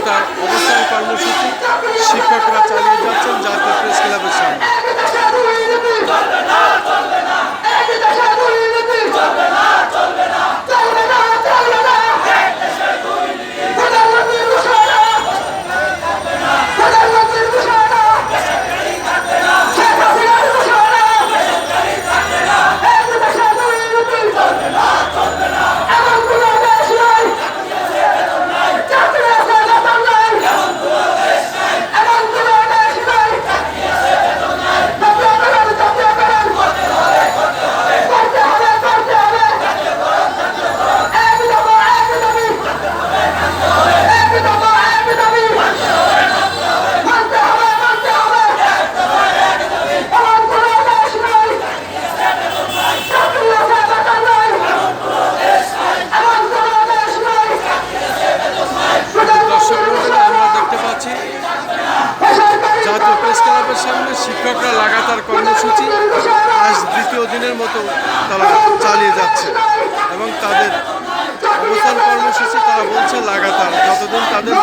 লাগাতার অবস্থান কর্মসূচি। লাগাতার কর্মসূচি আজ দ্বিতীয় দিনের মতো তারা চালিয়ে যাচ্ছে এবং তাদের অবস্থান কর্মসূচি তারা বলছে লাগাতার। যতদিন তাদের